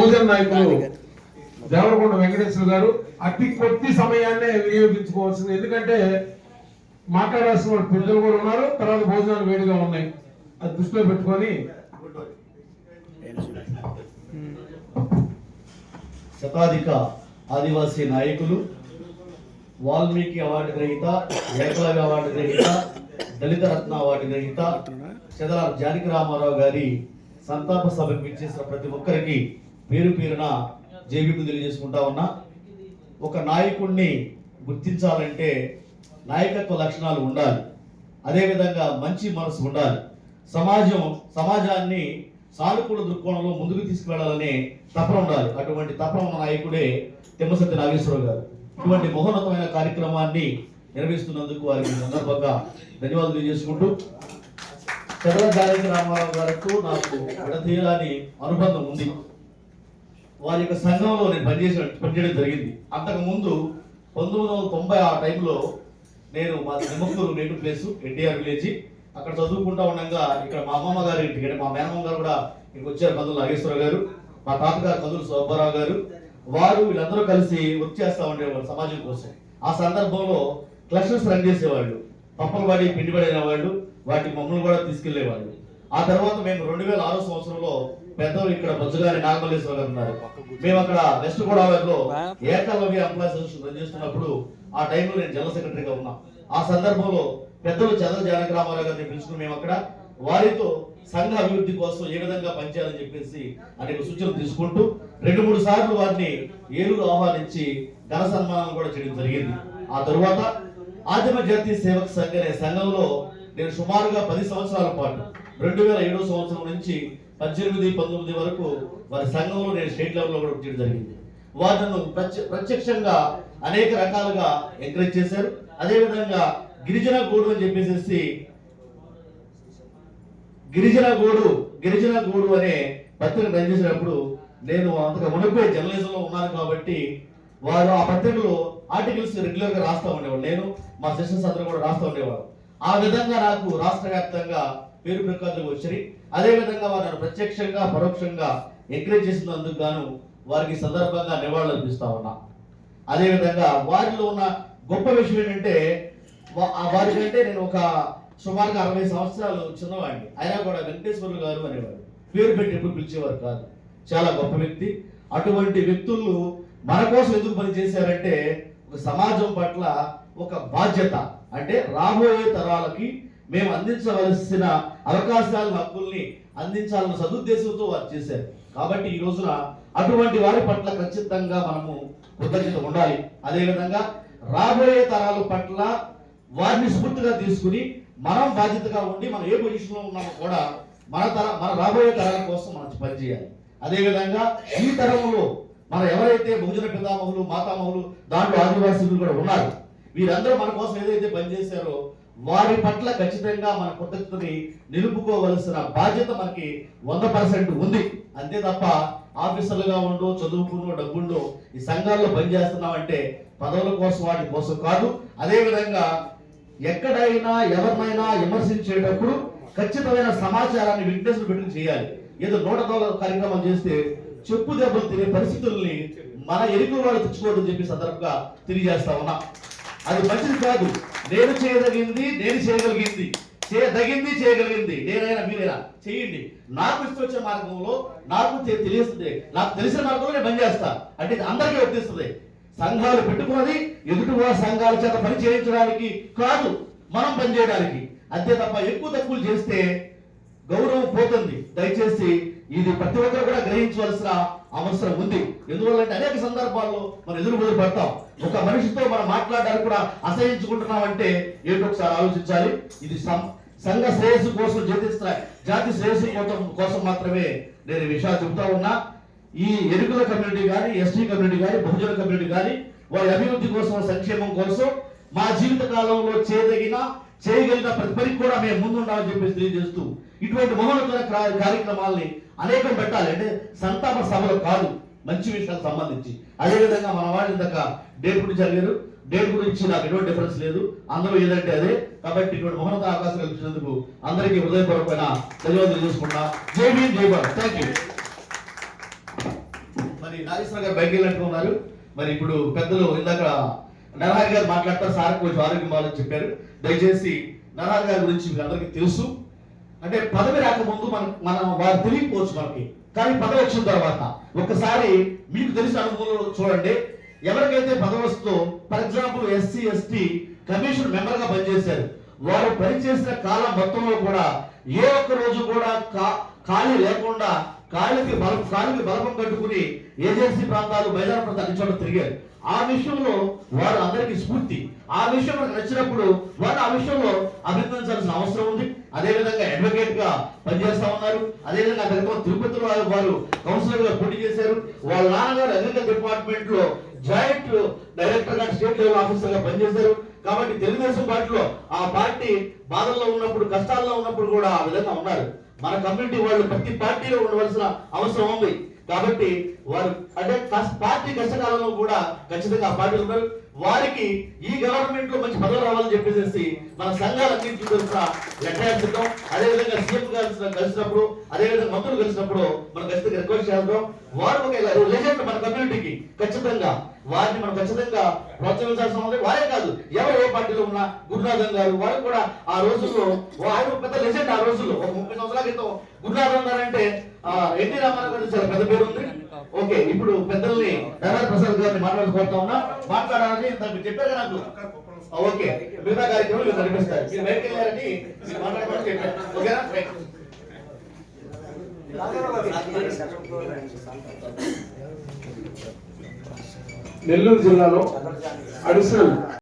బహుజన నాయకులు దేవరకొండ వెంకటేశ్వర గారు అతి కొద్ది సమయాన్నే వినియోగించుకోవాల్సింది. ఎందుకంటే మాట్లాడాల్సిన వాళ్ళు పెద్దలు కూడా ఉన్నారు. తర్వాత భోజనాలు వేడిగా ఉన్నాయి. అది దృష్టిలో పెట్టుకొని. శతాధిక ఆదివాసీ నాయకులు వాల్మీకి అవార్డు గ్రహీత ఏకలవ్య అవార్డు గ్రహీత దళిత రత్న అవార్డు గ్రహీత చెదల జానకి రామారావు గారి సంతాప సభకు విచ్చేసిన ప్రతి ఒక్కరికి పేరు పేరున జేబీపు తెలియజేసుకుంటా ఉన్నా ఒక నాయకుడిని గుర్తించాలంటే నాయకత్వ లక్షణాలు ఉండాలి. అదేవిధంగా మంచి మనసు ఉండాలి. సమాజం సమాజాన్ని సానుకూల దృక్కోణంలో ముందుకు తీసుకువెళ్ళాలనే తపన ఉండాలి. అటువంటి తపన ఉన్న నాయకుడే తిమ్మసత్య నాగేశ్వరరావు గారు. ఇటువంటి మహోన్నతమైన కార్యక్రమాన్ని నిర్వహిస్తున్నందుకు వారికి సందర్భంగా ధన్యవాదాలు తెలియజేసుకుంటూ చదల జానకి రామారావు గారికి నాకు విడతీయరాని అనుబంధం ఉంది. వారి యొక్క సంఘంలో నేను పనిచేసిన పనిచేయడం జరిగింది. అంతకుముందు పంతొమ్మిది వందల తొంభై ఆ టైంలో నేను మా Nimmakuru native place NTR village. అక్కడ చదువుకుంటా ఉండగా ఇక్కడ మా అమ్మమ్మ గారి ఇంటికి అంటే మా మేనమ్మ గారు కూడా ఇక్కడికి వచ్చారు కదులు నాగేశ్వరరావు గారు. మా తాతగారు కదులు సుబ్బారావు గారు. వారు వీళ్ళందరూ కలిసి వర్క్ చేస్తూ ఉండేవారు సమాజం కోసం. ఆ సందర్భంలో క్లస్టర్స్ రన్ చేసేవాళ్ళు. పప్పలు పడి పిండి పడిన వాళ్ళు వాటి మమ్మల్ని కూడా తీసుకెళ్ళేవాళ్ళు. ఆ తర్వాత మేము రెండు వేల ఆరో సంవత్సరంలో పెద్దలు ఇక్కడ బొజ్జగారి నాగమల్లేశ్వర గారు ఉన్నారు. మేము అక్కడ వెస్ట్ గోదావరిలో ఏకలవ్య ఎంప్లాయీస్ అసోసియేషన్ రన్ చేస్తున్నప్పుడు ఆ టైంలో నేను జనరల్ సెక్రటరీగా ఉన్నా. ఆ సందర్భంలో పెద్దలు చంద్ర జానక రామారావు గారిని పిలుచుకుని మేము అక్కడ వారితో సంఘ అభివృద్ధి కోసం ఏ విధంగా పనిచేయాలని చెప్పేసి అనేక సూచనలు తీసుకుంటూ రెండు మూడు సార్లు వారిని ఏలుగు ఆహ్వానించి ఘన సన్మానం కూడా చేయడం జరిగింది. ఆ తరువాత ఆదిమ జాతీయ సేవక సంఘ అనే సంఘంలో నేను సుమారుగా పది సంవత్సరాల పాటు రెండు వేల ఏడో సంవత్సరం నుంచి పద్దెనిమిది పంతొమ్మిది వరకు వారి సంఘంలో నేను స్టేట్ లెవెల్లో కూడా చేయడం జరిగింది. వారు నన్ను ప్రత్యక్షంగా అనేక రకాలుగా ఎంకరేజ్ చేశారు. అదేవిధంగా గిరిజన గూడు అని చెప్పేసి గిరిజన గూడు గిరిజన గూడు అనే పత్రిక రన్ చేసినప్పుడు నేను అంతగా మునిపే జర్నలిజంలో ఉన్నాను కాబట్టి వారు ఆ పత్రికలో ఆర్టికల్స్ రెగ్యులర్గా రాస్తా ఉండేవాడు నేను మా సెషన్స్ అందరూ కూడా రాస్తా ఉండేవాడు ఆ విధంగా నాకు రాష్ట్ర వ్యాప్తంగా పేరు ప్రఖ్యాతులు వచ్చాయి. అదే విధంగా వారు ప్రత్యక్షంగా పరోక్షంగా ఎంకరేజ్ చేసినందుకు గాను వారికి సందర్భంగా నివాళులు అర్పిస్తా ఉన్నా. అదేవిధంగా వారిలో ఉన్న గొప్ప విషయం ఏంటంటే వారి ఆ వారికంటే నేను ఒక సుమారుగా అరవై సంవత్సరాలు చిన్నవాడిని. అయినా కూడా వెంకటేశ్వర్లు గారు అనేవారు. పేరు పెట్టి ఎప్పుడు పిలిచేవారు కాదు. చాలా గొప్ప వ్యక్తి. అటువంటి వ్యక్తులు మన కోసం ఎందుకు పనిచేశారంటే ఒక సమాజం పట్ల ఒక బాధ్యత. అంటే రాబోయే తరాలకి మేము అందించవలసిన అవకాశాలను హక్కుల్ని అందించాలన్న సదుద్దేశంతో వారు చేశారు. కాబట్టి ఈ రోజున అటువంటి వారి పట్ల ఖచ్చితంగా మనము కృతజ్ఞత ఉండాలి. అదేవిధంగా రాబోయే తరాల పట్ల వారిని స్ఫూర్తిగా తీసుకుని మనం బాధ్యతగా ఉండి మనం ఏ పొజిషన్లో ఉన్నామో కూడా మన తర మన రాబోయే తరాల కోసం మనం పనిచేయాలి. అదేవిధంగా ఈ తరంలో మన ఎవరైతే బహుజన పితామహులు మాతామహులు దాంట్లో ఆదివాసీలు కూడా ఉన్నారు వీరందరూ మన కోసం ఏదైతే పనిచేశారో వారి పట్ల ఖచ్చితంగా మన కృతజ్ఞతని నిలుపుకోవలసిన బాధ్యత మనకి వంద పర్సెంట్ ఉంది. అంతే తప్ప ఆఫీసర్లుగా ఉండు చదువుకును డబ్బుండు ఈ సంఘాల్లో పనిచేస్తున్నామంటే పదవుల కోసం వాటి కోసం కాదు. అదేవిధంగా ఎక్కడైనా ఎవరినైనా విమర్శించేటప్పుడు ఖచ్చితమైన సమాచారాన్ని విట్నెస్ పెట్టుకుని చేయాలి. ఏదో నూట దోల కార్యక్రమం చేస్తే చెప్పు దెబ్బలు తినే పరిస్థితుల్ని మన ఎరుకు వాళ్ళు తెచ్చుకోవడం చెప్పి సందర్భంగా తెలియజేస్తా ఉన్నా. అది మంచిది కాదు. నేను చేయదగింది నేను చేయగలిగింది. చేయదగింది చేయగలిగింది. నేనైనా మీరైనా చేయండి. నాకు ఇష్టం వచ్చే మార్గంలో నాకు తెలియస్తుంది నాకు తెలిసిన మార్గంలో నేను పనిచేస్తా. అంటే ఇది అందరికీ వర్తిస్తుంది. సంఘాలు పెట్టుకున్నది ఎదుటి సంఘాల చేత పని చేయించడానికి కాదు మనం పనిచేయడానికి అంతే తప్ప ఎక్కువ తక్కువలు చేస్తే గౌరవం పోతుంది. దయచేసి ఇది ప్రతి ఒక్కరు కూడా గ్రహించవలసిన అవసరం ఉంది. ఎందువల్లంటే అనేక సందర్భాల్లో మనం ఎదురుబడి పడతాం. ఒక మనిషితో మనం మాట్లాడడానికి కూడా అసహించుకుంటున్నాం అంటే ఏంటో ఒకసారి ఆలోచించాలి? ఇది సం- సంఘ శ్రేయస్సు కోసం జాతి జాతి శ్రేయస్సు కోసం కోసం మాత్రమే నేను విషయాలు చెబుతా ఉన్నా. ఈ ఎరుకుల కమ్యూనిటీ కానీ ఎస్టీ కమ్యూనిటీ కానీ బహుజన కమ్యూనిటీ కానీ వారి అభివృద్ధి కోసం సంక్షేమం కోసం మా జీవిత కాలంలో చేయదగిన చేయగలిగిన ప్రతి కూడా మేము ముందుండాలని చెప్పేసి తెలియజేస్తూ ఇటువంటి మహోన్నతమైన కార్యక్రమాల్ని అనేకం పెట్టాలి. అంటే సంతాప సభలు కాదు మంచి విషయాలకు సంబంధించి. అదేవిధంగా మన వాళ్ళు ఇందాక డేట్ గురించి అడిగారు. డేట్ గురించి నాకు ఎటువంటి డిఫరెన్స్ లేదు. అందరూ ఏదంటే అదే. కాబట్టి ఇటువంటి మహోన్నత అవకాశం కల్పించినందుకు అందరికీ హృదయపూర్వకమైన ధన్యవాదాలు చేసుకుంటా జై భీమ్ జై భారత్. థ్యాంక్ యూ మరి నాగేశ్వర గారు బయటికి వెళ్ళినట్టు ఉన్నారు. మరి ఇప్పుడు పెద్దలు ఇందాక నరహరి గారు మాట్లాడతారు. సార్ కొంచెం ఆరోగ్యం బాగాలని చెప్పారు. దయచేసి నరాల గారి గురించి మీకు అందరికీ తెలుసు. అంటే పదవి రాకముందు మనం మనం వారు తెలియకపోవచ్చు మనకి. కానీ పదవి వచ్చిన తర్వాత ఒక్కసారి మీకు తెలిసిన అనుభవంలో చూడండి. ఎవరికైతే పదవి వస్తుందో for example SC ST commission మెంబర్గా పనిచేశారు. వారు పనిచేసిన కాలం మొత్తంలో కూడా ఏ ఒక్క రోజు కూడా కా- ఖాళీ లేకుండా కాళ్ళకి బలం కాళ్ళకి బలపం కట్టుకుని ఏజెన్సీ ప్రాంతాలు మైదాన ప్రాంతాలు అన్ని చోట్ల తిరిగారు. ఆ విషయంలో వారు అందరికీ స్ఫూర్తి. ఆ విషయం మనకు నచ్చినప్పుడు వారు ఆ విషయంలో అభినందించాల్సిన అవసరం ఉంది. అదే విధంగా అడ్వకేట్గా పనిచేస్తా ఉన్నారు. అదేవిధంగా విధంగా తిరుపతిలో వారు కౌన్సిలర్గా పోటీ చేశారు. వాళ్ళ నాన్నగారు అగ్రికల్చర్ డిపార్ట్మెంట్లో జాయింట్ డైరెక్టర్గా స్టేట్ లెవెల్ ఆఫీసర్గా పనిచేశారు. కాబట్టి తెలుగుదేశం పార్టీలో ఆ పార్టీ బాధల్లో ఉన్నప్పుడు కష్టాల్లో ఉన్నప్పుడు కూడా ఆ విధంగా ఉన్నారు. మన కమ్యూనిటీ వాళ్ళు ప్రతి పార్టీలో ఉండవలసిన అవసరం ఉంది. కాబట్టి వారు అంటే పార్టీ కష్టకాలంలో కూడా ఖచ్చితంగా ఆ పార్టీలు ఉన్నారు. వారికి ఈ గవర్నమెంట్లో మంచి పదవులు రావాలని చెప్పేసి మన సంఘాలన్నింటి తెలుసిన లెటర్ రాసిద్దాం అదే విధంగా సీఎం గారు కలిసినప్పుడు అదే విధంగా మంత్రులు కలిసినప్పుడు మనం ఖచ్చితంగా రిక్వెస్ట్ చేద్దాం వారు ఒక లెజెండ్ మన కమ్యూనిటీకి ఖచ్చితంగా వారిని మనం ఖచ్చితంగా ప్రోత్సహించాల్సిన ఉంది. వారే కాదు ఎవరు ఏ పార్టీలో ఉన్న గురునాథన్ గారు వారు కూడా ఆ రోజుల్లో ఆయన పెద్ద లెజెండ్ ఆ రోజుల్లో ఒక ముప్పై సంవత్సరాల క్రితం గురునాథన్ గారు అంటే ఎన్టీ రామారావు గారు చాలా పెద్ద పేరు ఉంది. ఓకే ఇప్పుడు పెద్దల్ని నారాయణ ప్రసాద్ గారిని మాట్లాడుకోతా ఉన్నా. మాట్లాడాలని ఇందాక చెప్పారు నాకు. ఓకే. మిగతా కార్యక్రమం మీరు నడిపిస్తారు మీరు బయటకు వెళ్ళారని మాట్లాడమని చెప్పారు. ఓకేనా? నెల్లూరు జిల్లాలో అడిషనల్